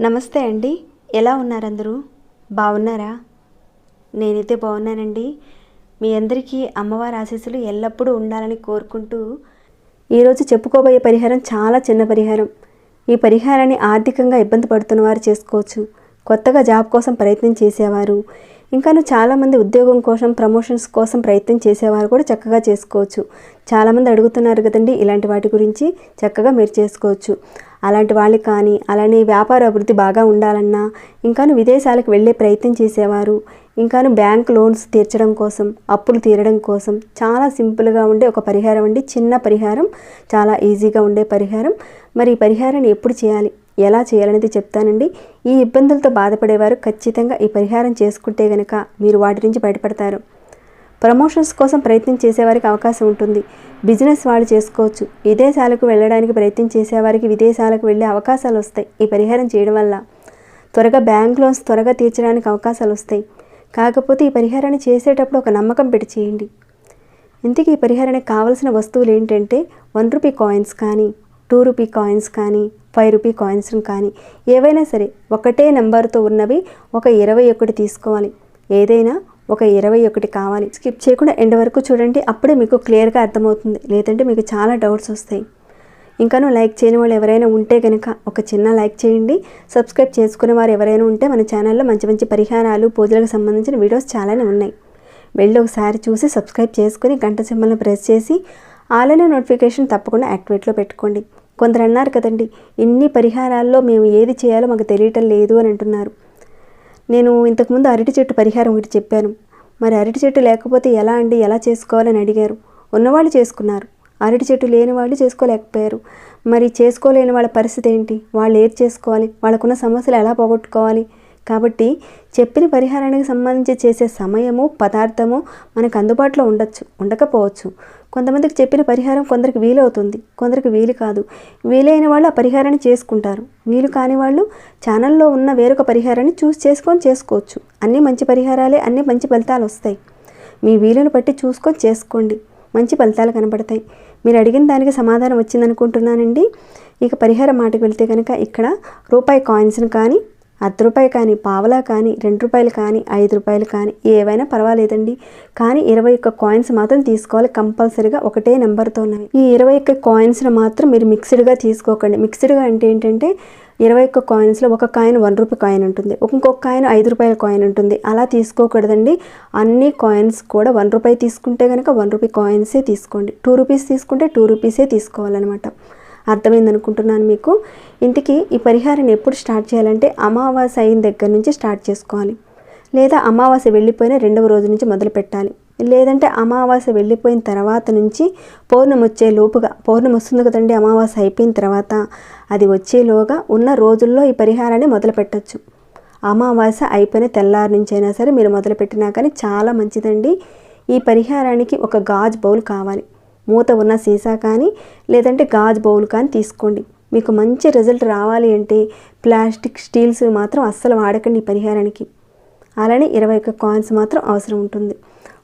నమస్తే అండి. ఎలా ఉన్నారు అందరూ బాగున్నారా నేనైతే బాగున్నానండి మీ అందరికీ అమ్మవారి ఆశీస్సులు ఎల్లప్పుడూ ఉండాలని కోరుకుంటూ ఈరోజు చెప్పుకోబోయే పరిహారం చాలా చిన్న పరిహారం. ఈ పరిహారాన్ని ఆర్థికంగా ఇబ్బంది పడుతున్న వారు చేసుకోవచ్చు. కొత్తగా జాబ్ కోసం ప్రయత్నం చేసేవారు. ఇంకాను చాలామంది ఉద్యోగం కోసం ప్రమోషన్స్ కోసం ప్రయత్నం చేసేవారు కూడా చక్కగా చేసుకోవచ్చు. చాలామంది అడుగుతున్నారు కదండి ఇలాంటి వాటి గురించి చక్కగా మీరు చేసుకోవచ్చు. అలాంటి వాళ్ళకి కానీ అలానే వ్యాపార అభివృద్ధి బాగా ఉండాలన్నా ఇంకాను విదేశాలకు వెళ్ళే ప్రయత్నం చేసేవారు ఇంకాను బ్యాంక్ లోన్స్ తీర్చడం కోసం అప్పులు తీరడం కోసం చాలా సింపుల్గా ఉండే ఒక పరిహారం అండి. చిన్న పరిహారం చాలా ఈజీగా ఉండే పరిహారం. మరి ఈ పరిహారాన్ని ఎప్పుడు చేయాలి? ఎలా చేయాలనేది చెప్తానండి. ఈ ఇబ్బందులతో బాధపడేవారు ఖచ్చితంగా ఈ పరిహారం చేసుకుంటే గనక మీరు వాటి నుంచి బయటపడతారు. ప్రమోషన్స్ కోసం ప్రయత్నం చేసేవారికి అవకాశం ఉంటుంది. బిజినెస్ వాళ్ళు చేసుకోవచ్చు. విదేశాలకు వెళ్ళడానికి ప్రయత్నం చేసేవారికి విదేశాలకు వెళ్ళే అవకాశాలు వస్తాయి ఈ పరిహారం చేయడం వల్ల. త్వరగా బ్యాంక్ లోన్స్ త్వరగా తీర్చడానికి అవకాశాలు వస్తాయి. కాకపోతే ఈ పరిహారాన్ని చేసేటప్పుడు ఒక నమ్మకం పెట్టి చేయండి. ఇంతకీ ఈ పరిహారానికి కావలసిన వస్తువులు ఏంటంటే వన్ రూపీ కాయిన్స్ కానీ టూ రూపీ కాయిన్స్ కానీ ఫైవ్ రూపీ కాయిన్స్ కానీ ఏవైనా సరే ఒకటే నెంబర్తో ఉన్నవి ఒక ఇరవై ఒకటి తీసుకోవాలి. ఏదైనా ఒక ఇరవై ఒకటి కావాలి. స్కిప్ చేయకుండా ఎండ్ వరకు చూడండి. అప్పుడే మీకు క్లియర్గా అర్థమవుతుంది. లేదంటే మీకు చాలా డౌట్స్ వస్తాయి. ఇంకాను లైక్ చేయని వాళ్ళు ఎవరైనా ఉంటే కనుక ఒక చిన్న లైక్ చేయండి. సబ్స్క్రైబ్ చేసుకునే వారు ఎవరైనా ఉంటే మన ఛానల్లో మంచి మంచి పరిహారాలు పూజలకు సంబంధించిన వీడియోస్ చాలానే ఉన్నాయి. వెళ్ళి ఒకసారి చూసి సబ్స్క్రైబ్ చేసుకుని గంట సింబల్ని ప్రెస్ చేసి ఆలనే నోటిఫికేషన్ తప్పకుండా యాక్టివేట్లో పెట్టుకోండి. కొందరు అన్నారు కదండి ఇన్ని పరిహారాల్లో మేము ఏది చేయాలో మాకు తెలియటం లేదు అని అంటున్నారు. నేను ఇంతకుముందు అరటి చెట్టు పరిహారం ఒకటి చెప్పాను. మరి అరటి చెట్టు లేకపోతే ఎలా అండి? ఎలా చేసుకోవాలని అడిగారు. ఉన్నవాళ్ళు చేసుకున్నారు. అరటి చెట్టు లేని వాళ్ళు చేసుకోలేకపోయారు. మరి చేసుకోలేని వాళ్ళ పరిస్థితి ఏంటి? వాళ్ళు ఏది చేసుకోవాలి? వాళ్ళకున్న సమస్యలు ఎలా పోగొట్టుకోవాలి? కాబట్టి చెప్పిన పరిహారానికి సంబంధించి చేసే సమయము పదార్థము మనకు అందుబాటులో ఉండొచ్చు ఉండకపోవచ్చు. కొంతమందికి చెప్పిన పరిహారం కొందరికి వీలవుతుంది కొందరికి వీలు కాదు. వీలైన వాళ్ళు ఆ పరిహారాన్ని చేసుకుంటారు. వీలు కాని వాళ్ళు ఛానల్లో ఉన్న వేరొక పరిహారాన్ని చూస్ చేసుకొని చేసుకోవచ్చు. అన్నీ మంచి పరిహారాలే అన్నీ మంచి ఫలితాలు వస్తాయి. మీ వీలును బట్టి చూసుకొని చేసుకోండి. మంచి ఫలితాలు కనబడతాయి. మీరు అడిగిన దానికి సమాధానం వచ్చిందనుకుంటున్నానండి. ఇక పరిహారం మాటకు వెళ్తే కనుక ఇక్కడ రూపాయి కాయిన్స్ని కానీ అర్ధ రూపాయి కానీ పావలా కానీ రెండు రూపాయలు కానీ ఐదు రూపాయలు కానీ ఏవైనా పర్వాలేదండి. కానీ ఇరవై ఒక్క కాయిన్స్ మాత్రం తీసుకోవాలి కంపల్సరీగా ఒకటే నెంబర్తో ఉన్నవి. ఈ ఇరవై ఒక్క కాయిన్స్ని మాత్రం మీరు మిక్స్డ్గా తీసుకోకండి. మిక్స్డ్గా అంటే ఏంటంటే ఇరవై ఒక్క కాయిన్స్లో ఒక కాయిన్ వన్ రూపీ కాయిన్ ఉంటుంది. ఇంకొక కాయిన్ ఐదు రూపాయల కాయిన్ ఉంటుంది. అలా తీసుకోకూడదండి. అన్ని కాయిన్స్ కూడా వన్ రూపాయి తీసుకుంటే కనుక వన్ రూపీ కాయిన్సే తీసుకోండి. టూ రూపీస్ తీసుకుంటే టూ రూపీసే తీసుకోవాలన్నమాట. అర్థమైంది అనుకుంటున్నాను మీకు. ఇంటికి ఈ పరిహారాన్ని ఎప్పుడు స్టార్ట్ చేయాలంటే అమావాస్య అయిన దగ్గర నుంచి స్టార్ట్ చేసుకోవాలి. లేదా అమావాస్య వెళ్ళిపోయిన రెండవ రోజు నుంచి మొదలు పెట్టాలి. లేదంటే అమావాస్య వెళ్ళిపోయిన తర్వాత నుంచి పౌర్ణమి వచ్చే లోపుగా పౌర్ణమి వస్తుంది కదండి అమావాస్య అయిపోయిన తర్వాత అది వచ్చేలోగా ఉన్న రోజుల్లో ఈ పరిహారాన్ని మొదలు పెట్టచ్చు. అమావాస్య అయిపోయిన తెల్లారి నుంచి అయినా సరే మీరు మొదలుపెట్టినా కానీ చాలా మంచిదండి. ఈ పరిహారానికి ఒక గాజు బౌల్ కావాలి. మూత ఉన్న సీసా కానీ లేదంటే గాజు బౌల్ కానీ తీసుకోండి. మీకు మంచి రిజల్ట్ రావాలి అంటే ప్లాస్టిక్ స్టీల్స్ మాత్రం అస్సలు వాడకండి ఈ పరిహారానికి. అలానే ఇరవై ఒక్క కాయిన్స్ మాత్రం అవసరం ఉంటుంది.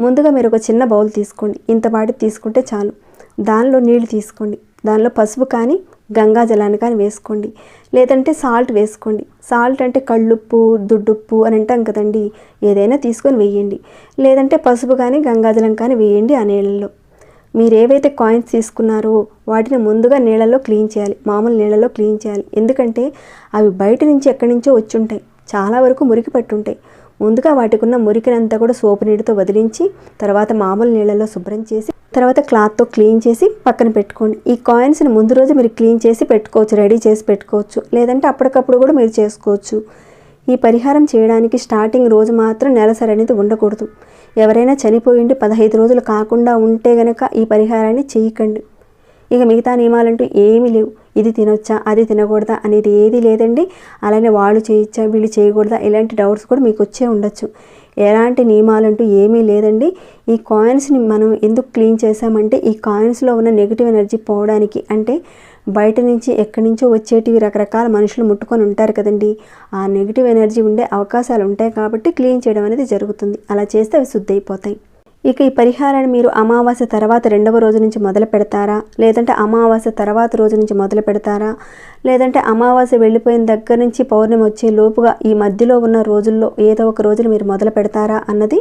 ముందుగా మీరు ఒక చిన్న బౌల్ తీసుకోండి. ఇంతపాటి తీసుకుంటే చాలు. దానిలో నీళ్ళు తీసుకోండి. దానిలో పసుపు కానీ గంగా జలాన్ని కానీ వేసుకోండి. లేదంటే సాల్ట్ వేసుకోండి. సాల్ట్ అంటే కళ్ళుప్పు దుడ్డుప్పు అని అంటాం కదండి. ఏదైనా తీసుకొని వేయండి. లేదంటే పసుపు కానీ గంగాజలం కానీ వేయండి ఆ నీళ్ళల్లో మీరు ఏవైతే కాయిన్స్ తీసుకున్నారో వాటిని ముందుగా నీళ్ళలో క్లీన్ చేయాలి మామూలు నీళ్ళలో క్లీన్ చేయాలి. ఎందుకంటే అవి బయట నుంచి ఎక్కడి నుంచో వచ్చి ఉంటాయి చాలా వరకు మురికి పట్టుంటాయి. ముందుగా వాటికి ఉన్న మురికినంతా కూడా సోపు నీటితో వదిలించి తర్వాత మామూలు నీళ్ళలో శుభ్రం చేసి తర్వాత క్లాత్తో క్లీన్ చేసి పక్కన పెట్టుకోండి. ఈ కాయిన్స్ని ముందు రోజు మీరు క్లీన్ చేసి పెట్టుకోవచ్చు రెడీ చేసి పెట్టుకోవచ్చు. లేదంటే అప్పటికప్పుడు కూడా మీరు చేసుకోవచ్చు. ఈ పరిహారం చేయడానికి స్టార్టింగ్ రోజు మాత్రం నెలసరి అనేది ఉండకూడదు. ఎవరైనా చనిపోయిండి పదహైదు రోజులు కాకుండా ఉంటే గనక ఈ పరిహారాన్ని చేయకండి. ఇక మిగతా నియమాలంటూ ఏమీ లేవు. ఇది తినొచ్చా? అది తినకూడదా? అనేది ఏది లేదండి. అలానే వాళ్ళు చేయొచ్చా వీళ్ళు చేయకూడదా? ఇలాంటి డౌట్స్ కూడా మీకు వచ్చే ఉండొచ్చు. ఎలాంటి నియమాలంటూ ఏమీ లేదండి. ఈ కాయిన్స్ని మనం ఎందుకు క్లీన్ చేసామంటే ఈ కాయిన్స్లో ఉన్న నెగిటివ్ ఎనర్జీ పోవడానికి. అంటే బయట నుంచి ఎక్కడి నుంచో వచ్చేటివి రకరకాల మనుషులు ముట్టుకొని ఉంటారు కదండి. ఆ నెగిటివ్ ఎనర్జీ ఉండే అవకాశాలు ఉంటాయి కాబట్టి క్లీన్ చేయడం అనేది జరుగుతుంది. అలా చేస్తే అవి శుద్ధి అయిపోతాయి. ఇక ఈ పరిహారాన్ని మీరు అమావాస్య తర్వాత రెండవ రోజు నుంచి మొదలు పెడతారా? లేదంటే అమావాస్య తర్వాత రోజు నుంచి మొదలు పెడతారా? లేదంటే అమావాస్య వెళ్ళిపోయిన దగ్గర నుంచి పౌర్ణమి వచ్చే లోపుగా ఈ మధ్యలో ఉన్న రోజుల్లో ఏదో ఒక రోజున మీరు మొదలు పెడతారా? అన్నది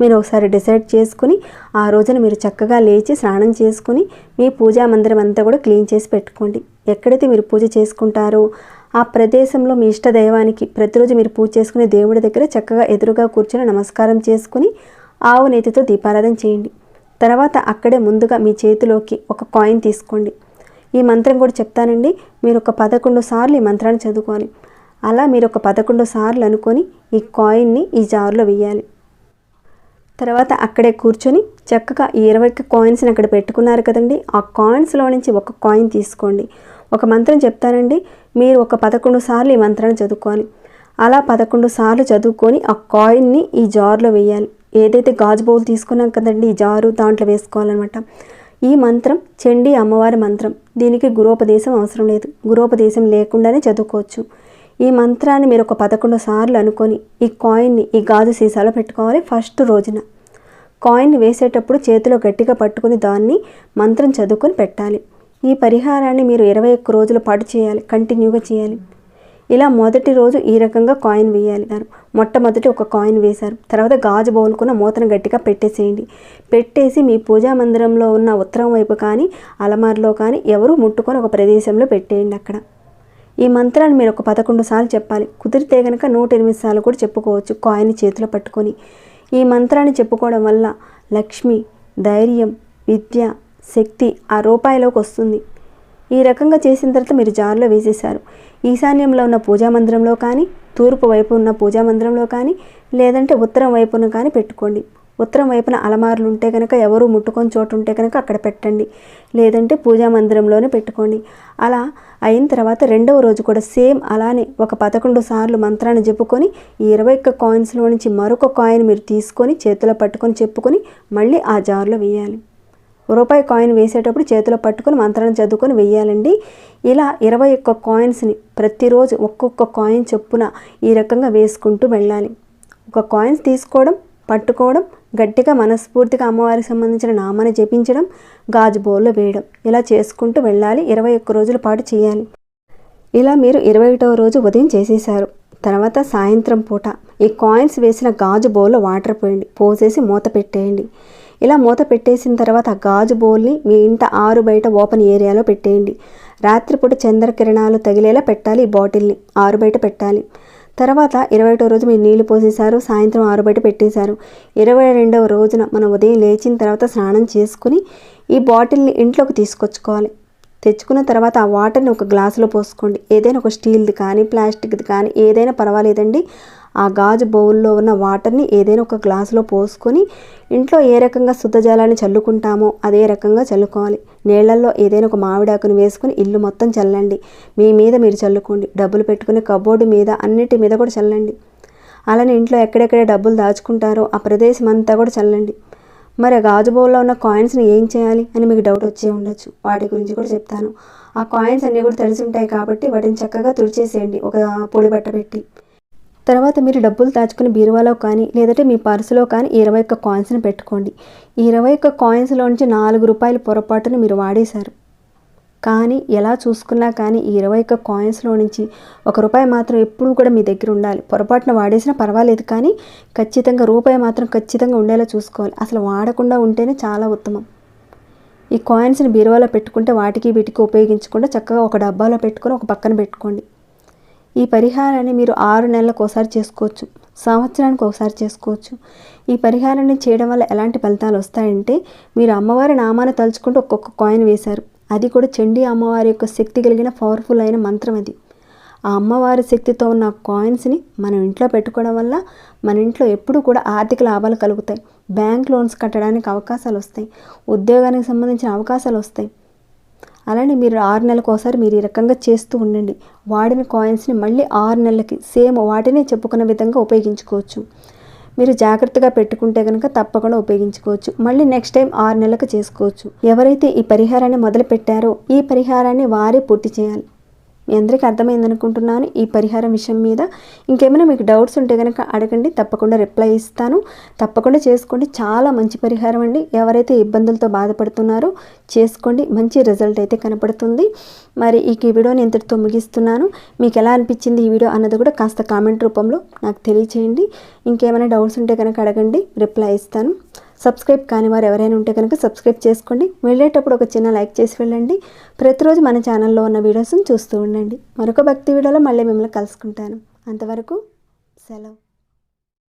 మీరు ఒకసారి డిసైడ్ చేసుకుని ఆ రోజున మీరు చక్కగా లేచి స్నానం చేసుకుని మీ పూజా మందిరం అంతా కూడా క్లీన్ చేసి పెట్టుకోండి. ఎక్కడైతే మీరు పూజ చేసుకుంటారో ఆ ప్రదేశంలో మీ ఇష్ట దైవానికి ప్రతిరోజు మీరు పూజ చేసుకునే దేవుడి దగ్గర చక్కగా ఎదురుగా కూర్చొని నమస్కారం చేసుకుని ఆవు నేతితో దీపారాధన చేయండి. తర్వాత అక్కడే ముందుగా మీ చేతిలోకి ఒక కాయిన్ తీసుకోండి. ఈ మంత్రం కూడా చెప్తానండి. మీరు ఒక పదకొండు సార్లు ఈ మంత్రాన్ని చదువుకోవాలి. అలా మీరు ఒక పదకొండు సార్లు అనుకొని ఈ కాయిన్ని ఈ జార్లో వేయాలి తర్వాత అక్కడే కూర్చొని చక్కగా ఈ ఇరవై కాయిన్స్ని అక్కడ పెట్టుకున్నారు కదండి. ఆ కాయిన్స్లో నుంచి ఒక కాయిన్ తీసుకోండి. ఒక మంత్రం చెప్తానండి. మీరు ఒక పదకొండు సార్లు ఈ మంత్రాన్ని చదువుకోవాలి. అలా పదకొండు సార్లు చదువుకొని ఆ కాయిన్ని ఈ జార్లో వేయాలి. ఏదైతే గాజు బౌల్ తీసుకున్నాం కదండి ఈ జారు దాంట్లో వేసుకోవాలన్నమాట. ఈ మంత్రం చండీ అమ్మవారి మంత్రం. దీనికి గురోపదేశం అవసరం లేదు. గురోపదేశం లేకుండానే చదువుకోవచ్చు. ఈ మంత్రాన్ని మీరు ఒక పదకొండు సార్లు అనుకొని ఈ కాయిన్ని ఈ గాజు సీసాలో పెట్టుకోవాలి ఫస్ట్ రోజున. కాయిన్ వేసేటప్పుడు చేతిలో గట్టిగా పట్టుకుని దాన్ని మంత్రం చదువుకొని పెట్టాలి. ఈ పరిహారాన్ని మీరు ఇరవై ఒక్క రోజుల పాటు చేయాలి కంటిన్యూగా చేయాలి. ఇలా మొదటి రోజు ఈ రకంగా కాయిన్ వేయాలి. మొట్టమొదటి ఒక కాయిన్ వేశారు. తర్వాత గాజు బౌల్కున్న మూతను గట్టిగా పెట్టేసేయండి. పెట్టేసి మీ పూజా మందిరంలో ఉన్న ఉత్తరం వైపు కానీ అలమార్లో కానీ ఎవరు ముట్టుకొని ఒక ప్రదేశంలో పెట్టేయండి అక్కడ. ఈ మంత్రాన్ని మీరు ఒక పదకొండు సార్లు చెప్పాలి. కుదిరితే కనుక నూట ఎనిమిది సార్లు కూడా చెప్పుకోవచ్చు కాయిన్ చేతిలో పట్టుకొని. ఈ మంత్రాన్ని చెప్పుకోవడం వల్ల లక్ష్మి ధైర్యం విద్య శక్తి ఆ రూపాయిలోకి వస్తుంది. ఈ రకంగా చేసిన తర్వాత మీరు జార్లో వేసేశారు. ఈశాన్యంలో ఉన్న పూజా మందిరంలో కానీ తూర్పు వైపు ఉన్న పూజా మందిరంలో కానీ లేదంటే ఉత్తరం వైపున కానీ పెట్టుకోండి. ఉత్తరం వైపున అలమారులు ఉంటే కనుక ఎవరు ముట్టుకొని చోటు ఉంటే కనుక అక్కడ పెట్టండి. లేదంటే పూజా మందిరంలోనే పెట్టుకోండి. అలా అయిన తర్వాత రెండవ రోజు కూడా సేమ్ అలానే ఒక పదకొండు సార్లు మంత్రాన్ని చెప్పుకొని ఈ ఇరవై ఒక్క కాయిన్స్లో నుంచి మరొక కాయిన్ మీరు తీసుకొని చేతిలో పట్టుకొని చెప్పుకొని మళ్ళీ ఆ జార్లో వేయాలి. రూపాయి కాయిన్ వేసేటప్పుడు చేతిలో పట్టుకొని మంత్రాన్ని చదువుకొని వెయ్యాలండి ఇలా ఇరవై ఒక్క కాయిన్స్ని ప్రతిరోజు ఒక్కొక్క కాయిన్ చొప్పున ఈ రకంగా వేసుకుంటూ వెళ్ళాలి. ఒక కాయిన్స్ తీసుకోవడం పట్టుకోవడం గట్టిగా మనస్ఫూర్తిగా అమ్మవారికి సంబంధించిన నామాన్ని జపించడం గాజు బౌల్లో వేయడం. ఇలా చేసుకుంటూ వెళ్ళాలి. ఇరవై ఒక్క రోజుల పాటు చేయాలి. ఇలా మీరు ఇరవై ఒకటవ రోజు ఉదయం చేసేశారు. తర్వాత సాయంత్రం పూట ఈ కాయిన్స్ వేసిన గాజు బౌల్లో వాటర్ పోయండి. పోసేసి మూత పెట్టేయండి. ఇలా మూత పెట్టేసిన తర్వాత ఆ గాజు బౌల్ని మీ ఇంట ఆరు బయట ఓపెన్ ఏరియాలో పెట్టేయండి. రాత్రిపూట చంద్రకిరణాలు తగిలేలా పెట్టాలి ఈ బాటిల్ని. ఆరు బయట పెట్టాలి. తర్వాత ఇరవై ఒకటో రోజు మీరు నీళ్ళు పోసేశారు సాయంత్రం ఆరు బయట పెట్టేశారు. ఇరవై రెండవ రోజున మనం ఉదయం లేచిన తర్వాత స్నానం చేసుకుని ఈ బాటిల్ని ఇంట్లోకి తీసుకొచ్చుకోవాలి. తెచ్చుకున్న తర్వాత ఆ వాటర్ని ఒక గ్లాసులో పోసుకోండి. ఏదైనా ఒక స్టీల్ది కానీ ప్లాస్టిక్ది కానీ ఏదైనా పర్వాలేదండి. ఆ గాజు బౌల్లో ఉన్న వాటర్ని ఏదైనా ఒక గ్లాసులో పోసుకొని ఇంట్లో ఏ రకంగా శుద్ధ జలాన్ని చల్లుకుంటామో అదే రకంగా చల్లుకోవాలి. నీళ్ళలో ఏదైనా ఒక మామిడాకుని వేసుకుని ఇల్లు మొత్తం చల్లండి. మీ మీద మీరు చల్లుకోండి. డబ్బులు పెట్టుకునే కబోర్డు మీద అన్నిటి మీద కూడా చల్లండి. అలానే ఇంట్లో ఎక్కడెక్కడ డబ్బులు దాచుకుంటారో ఆ ప్రదేశం అంతా కూడా చల్లండి. మరి ఆ గాజు బౌల్లో ఉన్న కాయిన్స్ని ఏం చేయాలి అని మీకు డౌట్ వచ్చే ఉండొచ్చు. వాటి గురించి కూడా చెప్తాను. ఆ కాయిన్స్ అన్నీ కూడా తడిసి ఉంటాయి కాబట్టి వాటిని చక్కగా తుడిచేసేయండి. ఒక పొడి బట్ట పెట్టి. తర్వాత మీరు డబ్బులు దాచుకుని బీరువాలో కానీ లేదంటే మీ పర్సులో కానీ ఇరవై ఒక్క కాయిన్స్ని పెట్టుకోండి. ఈ ఇరవై ఒక్క కాయిన్స్లో నుంచి నాలుగు రూపాయలు పొరపాటును మీరు వాడేశారు. కానీ ఎలా చూసుకున్నా కానీ ఈ ఇరవై ఒక్క కాయిన్స్లో నుంచి ఒక రూపాయి మాత్రం ఎప్పుడూ కూడా మీ దగ్గర ఉండాలి. పొరపాటున వాడేసినా పర్వాలేదు కానీ ఖచ్చితంగా రూపాయి మాత్రం ఖచ్చితంగా ఉండేలా చూసుకోవాలి. అసలు వాడకుండా ఉంటేనే చాలా ఉత్తమం. ఈ కాయిన్స్ని బీరువాలో పెట్టుకుంటే వాటికి వీటికి ఉపయోగించకుండా చక్కగా ఒక డబ్బాలో పెట్టుకొని ఒక పక్కన పెట్టుకోండి. ఈ పరిహారాన్ని మీరు ఆరు నెలలకు ఒకసారి చేసుకోవచ్చు. సంవత్సరానికి ఒకసారి చేసుకోవచ్చు. ఈ పరిహారాన్ని చేయడం వల్ల ఎలాంటి ఫలితాలు వస్తాయంటే మీరు అమ్మవారి నామాన్ని తలుచుకుంటూ ఒక్కొక్క కాయిన్ వేశారు. అది కూడా చండీ అమ్మవారి యొక్క శక్తి కలిగిన పవర్ఫుల్ అయిన మంత్రం అది. ఆ అమ్మవారి శక్తితో ఉన్న కాయిన్స్ని మనం ఇంట్లో పెట్టుకోవడం వల్ల మన ఇంట్లో ఎప్పుడూ కూడా ఆర్థిక లాభాలు కలుగుతాయి. బ్యాంక్ లోన్స్ కట్టడానికి అవకాశాలు వస్తాయి. ఉద్యోగానికి సంబంధించిన అవకాశాలు వస్తాయి. అలానే మీరు ఆరు నెలలకు ఒకసారి మీరు ఈ రకంగా చేస్తూ ఉండండి. వాడిన కాయిన్స్ని మళ్ళీ ఆరు నెలలకి సేమ్ వాటినే చెప్పుకున్న విధంగా ఉపయోగించుకోవచ్చు. మీరు జాగ్రత్తగా పెట్టుకుంటే కనుక తప్పకుండా ఉపయోగించుకోవచ్చు. మళ్ళీ నెక్స్ట్ టైం ఆరు నెలలకు చేసుకోవచ్చు. ఎవరైతే ఈ పరిహారాన్ని మొదలు పెట్టారో ఈ పరిహారాన్ని వారే పూర్తి చేయాలి. మీ అందరికీ అర్థమైంది అనుకుంటున్నాను ఈ పరిహారం విషయం మీద ఇంకేమైనా మీకు డౌట్స్ ఉంటే కనుక అడగండి. తప్పకుండా రిప్లై ఇస్తాను. తప్పకుండా చేసుకోండి. చాలా మంచి పరిహారం అండి. ఎవరైతే ఇబ్బందులతో బాధపడుతున్నారో చేసుకోండి. మంచి రిజల్ట్ అయితే కనపడుతుంది. మరి ఈ వీడియోని ఇంతటితో ముగిస్తున్నాను. మీకు ఎలా అనిపించింది ఈ వీడియో అన్నది కూడా కాస్త కామెంట్ రూపంలో నాకు తెలియచేయండి. ఇంకేమైనా డౌట్స్ ఉంటే కనుక అడగండి. రిప్లై ఇస్తాను. సబ్స్క్రైబ్ కాని వారు ఎవరైనా ఉంటే కనుక సబ్స్క్రైబ్ చేసుకోండి. వెళ్ళేటప్పుడు ఒక చిన్న లైక్ చేసి వెళ్ళండి. ప్రతిరోజు మన ఛానల్లో ఉన్న వీడియోస్ని చూస్తూ ఉండండి. మరొక భక్తి వీడియోలో మళ్ళీ మిమ్మల్ని కలుసుకుంటాను. అంతవరకు సెలవు.